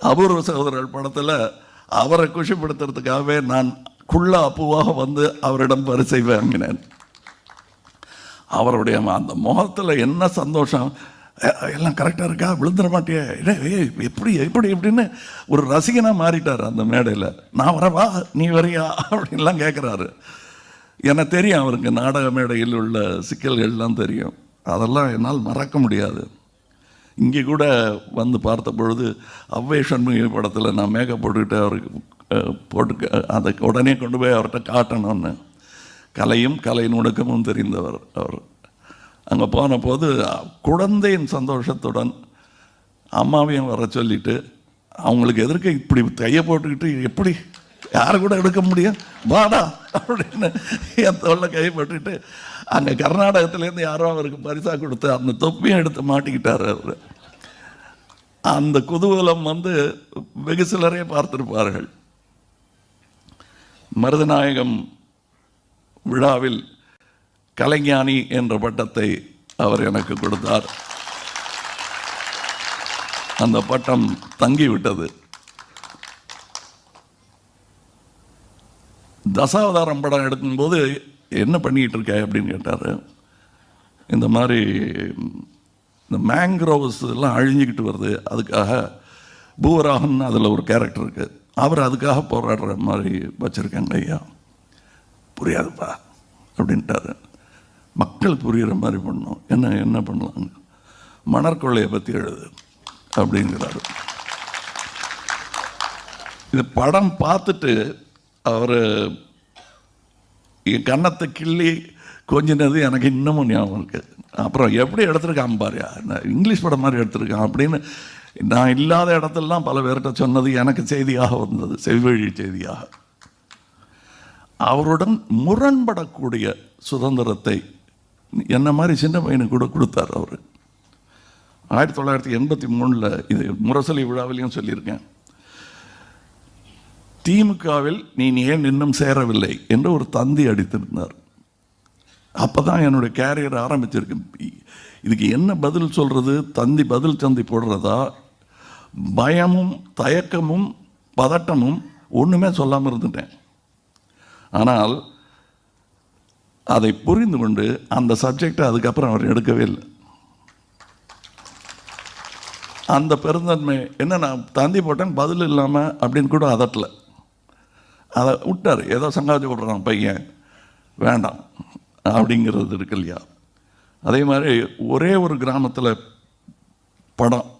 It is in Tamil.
அபூர்வ சகோதரர்கள் படத்தில் அவரை குஷிப்படுத்துறதுக்காகவே நான் குள்ள அப்புவாக வந்து அவரிடம் பரிசை வாங்கினேன். அவருடைய அந்த முகத்தில் என்ன சந்தோஷம்? எல்லாம் கரெக்டாக இருக்கா? விழுந்துட மாட்டியே? ஏய், எப்படி எப்படி எப்படின்னு ஒரு ரசிகனாக மாறிட்டார் அந்த மேடையில். நான் வரவா? நீ வரியா? அப்படின்லாம் கேட்குறாரு எனக்கு தெரியும் அவருக்கு நாடக மேடையில் உள்ள சிக்கல்கள்லாம் தெரியும். அதெல்லாம் என்னால் மறக்க முடியாது. இங்கே கூட வந்து பார்த்த பொழுது அவ்வை சண்முகி படத்தில் நான் மேக்கப் போட்டுக்கிட்டு அவருக்கு போட்டு அதை உடனே கொண்டு போய் அவர்கிட்ட காட்டணும்னு. கலையும் கலை நுணுக்கமும் தெரிந்தவர் அவர். அங்கே போன போது குழந்தையின் சந்தோஷத்துடன் அம்மாவையும் வர சொல்லிட்டு அவங்களுக்கு எதிர்க்க இப்படி கையை போட்டுக்கிட்டு எப்படி யார் கூட எடுக்க முடியும்? வாடா அப்படின்னு என் தோல்ல கைப்பற்றிட்டு அங்கே கர்நாடகத்துலேருந்து யாரோ அவருக்கு பரிசா கொடுத்து அந்த தொப்பியும் எடுத்து மாட்டிக்கிட்டார் அவர். அந்த குதூகலம் வந்து வெகு சிலரே பார்த்திருப்பார்கள். மருதநாயகம் விழாவில் கலைஞானி என்ற பட்டத்தை அவர் எனக்கு கொடுத்தார். அந்த பட்டம் தங்கிவிட்டது. தசாவதாரம் படம் எடுக்கும்போது என்ன பண்ணிக்கிட்டு இருக்க அப்படின்னு கேட்டார். இந்த மாதிரி இந்த மேங்க்ரோவ்ஸ் எல்லாம் அழிஞ்சிக்கிட்டு வருது. அதுக்காக பூவராகன் அதில் ஒரு கேரக்டர் இருக்குது அவர் அதுக்காக போராடுற மாதிரி வச்சுருக்காங்க ஐயா. புரியாதுப்பா அப்படின்ட்டாரு. மக்கள் புரிகிற மாதிரி பண்ணும். என்ன என்ன பண்ணலாங்க? மணற்கொள்ளையை பற்றி எழுது அப்படிங்கிறாரு. இது படம் பார்த்துட்டு அவர் என் கன்னத்தை கிள்ளி கொஞ்சினது எனக்கு இன்னமும் ஞாபகம் இருக்குது அப்புறம் எப்படி எடுத்திருக்கான் பாரு நான் இங்கிலீஷ் படம் மாதிரி எடுத்திருக்கான் அப்படின்னு நான் இல்லாத இடத்துலலாம் பல பேர்கிட்ட சொன்னது எனக்கு செய்தியாக வந்தது செவ்வழி செய்தியாக. அவருடன் முரண்படக்கூடிய சுதந்திரத்தை என்ன மாதிரி சின்ன பையனுக்கு கூட கொடுத்தார் அவர். ஆயிரத்தி தொள்ளாயிரத்தி எண்பத்தி மூணில் இது முரசொலி விழாவிலையும் சொல்லியிருக்கேன். திமுகவில் நீ ஏன் இன்னும் சேரவில்லை என்று ஒரு தந்தி அடித்திருந்தார். அப்போ தான் என்னுடைய கேரியர் ஆரம்பிச்சிருக்கு. இதுக்கு என்ன பதில் சொல்கிறது தந்தி பதில் தந்தி போடுறதா? பயமும் தயக்கமும் பதட்டமும் ஒன்றுமே சொல்லாமல் இருந்துட்டேன். ஆனால் அதை புரிந்து கொண்டு அந்த சப்ஜெக்டை அதுக்கப்புறம் அவர் எடுக்கவே இல்லை. அந்த பெருந்தன்மை என்ன நான் தந்தி போட்டேன் பதில் இல்லாமல் அப்படின்னு கூட அதட்டலை. அதை விட்டார். ஏதோ சங்காதி விடுறான் பையன் வேண்டாம். அப்படிங்கிறது இருக்கு இல்லையா? அதே மாதிரி ஒரே ஒரு கிராமத்தில் படம்